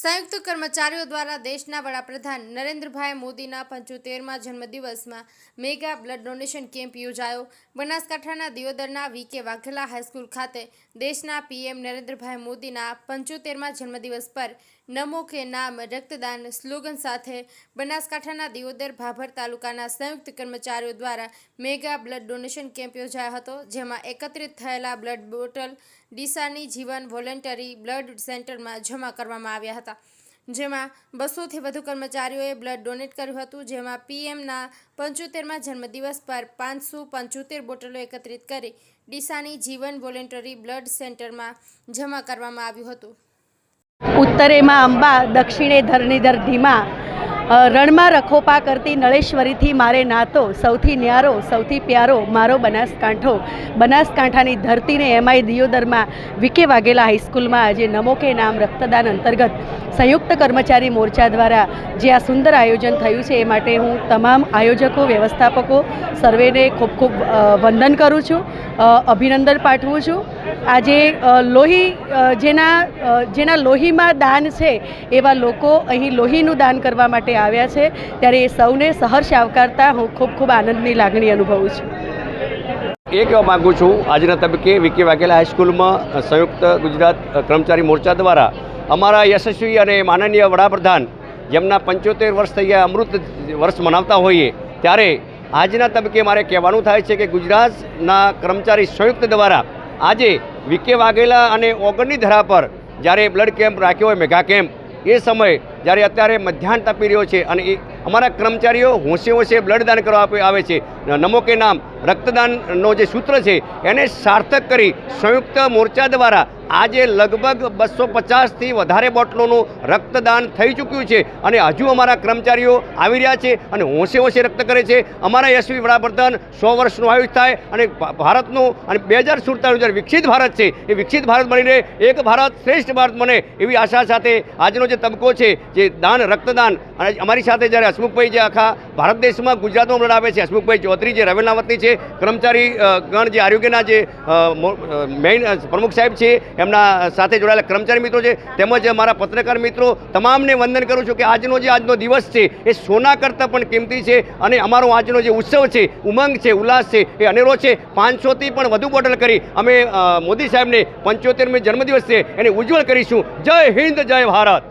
સંયુક્ત કર્મચારીઓ દ્વારા દેશના વડાપ્રધાન નરેન્દ્રભાઈ મોદીના પંચોતેરમાં જન્મદિવસમાં મેગા બ્લડ ડોનેશન કેમ્પ યોજાયો. બનાસકાંઠાના દિયોદરના વીકે વાઘેલા હાઈસ્કૂલ ખાતે દેશના પીએમ નરેન્દ્રભાઈ મોદીના પંચોતેરમાં જન્મદિવસ પર નમો કે નામ રક્તદાન સ્લોગન સાથે બનાસકાંઠાના દિયોદર ભાભર તાલુકાના સંયુક્ત કર્મચારીઓ દ્વારા મેગા બ્લડ ડોનેશન કેમ્પ યોજાયો હતો, જેમાં એકત્રિત થયેલા બ્લડ બોટલ ડીસાની જીવન વોલેન્ટરી બ્લડ સેન્ટરમાં જમા કરવામાં આવ્યા હતા. જેમાં બસોથી વધુ કર્મચારીઓએ બ્લડ ડોનેટ કર્યું હતું. જેમાં પીએમના પંચોતેરમાં જન્મદિવસ પર પાંચસો પંચોતેર બોટલો એકત્રિત કરી ડીસાની જીવન વોલેન્ટરી બ્લડ સેન્ટરમાં જમા કરવામાં આવ્યું હતું. ઉત્તરેમાં અંબા, દક્ષિણે ધરણીધર, ધીમા રણમાં રખોપા કરતી નળેશ્વરીથી મારે નાતો, સૌથી ન્યારો, સૌથી પ્યારો મારો બનાસકાંઠો. બનાસકાંઠાની ધરતીને એમઆઈ દિયોદરમાં વિકે વાઘેલા હાઈસ્કૂલમાં આજે નમો કે નામ રક્તદાન અંતર્ગત સંયુક્ત કર્મચારી મોરચા દ્વારા જે આ સુંદર આયોજન થયું છે એ માટે હું તમામ આયોજકો, વ્યવસ્થાપકો, સર્વેને ખૂબ ખૂબ વંદન કરું છું અભિનંદન પાઠવું છું. આજે લોહી જેના જેના લોહીમાં દાન છે, એવા લોકો અહીં લોહીનું દાન કરવા માટે આવ્યા છે. ત્યારે એ સૌને સહર્ષ આવકારતા હું ખૂબ ખૂબ આનંદની લાગણી અનુભવું છું. એ કહેવા માગું છું, આજના તબક્કે વિકે વાઘેલા હાઈસ્કૂલમાં સંયુક્ત ગુજરાત કર્મચારી મોરચા દ્વારા અમારા યશસ્વી અને માનનીય વડાપ્રધાન જેમના પંચોતેર વર્ષ થઈ ગયા અમૃત વર્ષ મનાવતા હોઈએ, ત્યારે આજના તબક્કે મારે કહેવાનું થાય છે કે ગુજરાતના કર્મચારી સંયુક્ત દ્વારા આજે વિકે વાઘેલા અને ઓગણની ધરા પર જ્યારે બ્લડ કેમ્પ રાખ્યો હોય મેગા કેમ્પ, એ સમયે જ્યારે અત્યારે મધ્યાહન તપી રહ્યો છે અને એ અમારા કર્મચારીઓ હોંશે હોંશે બ્લડદાન કરવા આવે છે. નમો કે નામ, રક્તદાનનો જે સૂત્ર છે, એને સાર્થક કરી સંયુક્ત મોરચા દ્વારા આજે લગભગ બસો પચાસથી વધારે બોટલોનું રક્તદાન થઈ ચૂક્યું છે અને હજુ અમારા કર્મચારીઓ આવી રહ્યા છે અને હોંશે હોંશે રક્ત કરે છે. અમારા યશવી વડાપ્રધાન સો વર્ષનું આયુષ થાય અને ભારતનું અને બે હજાર સુડતાલીસ હજાર વિકસિત ભારત છે, એ વિકસિત ભારત બનીને એક ભારત શ્રેષ્ઠ ભારત બને એવી આશા સાથે આજનો જે તબક્કો છે, જે દાન, રક્તદાન અને અમારી સાથે જ્યારે હસમુખભાઈ જે આખા ભારત દેશમાં ગુજરાતમાં બ્લડ આપે છે, હસમુખભાઈ ચૌધરી જે રવેલના વતની છે, કર્મચારી ગણ જે આરોગ્યના જે મેઇન પ્રમુખ સાહેબ છે એમના સાથે જોડાયેલા કર્મચારી મિત્રો છે, તેમજ મારા પત્રકાર મિત્રો, તમામને વંદન કરું છું કે આજનો જે આજનો દિવસ છે, એ સોના કરતાં પણ કિંમતી છે અને અમારો આજનો જે ઉત્સવ છે, ઉમંગ છે, ઉલ્લાસ છે, એ અનેરો છે. પાંચસોથી પણ વધુ બોટલ કરી અમે મોદી સાહેબને પંચોતેરમી જન્મદિવસ છે, એને ઉજ્જવળ કરીશું. જય હિન્દ, જય ભારત.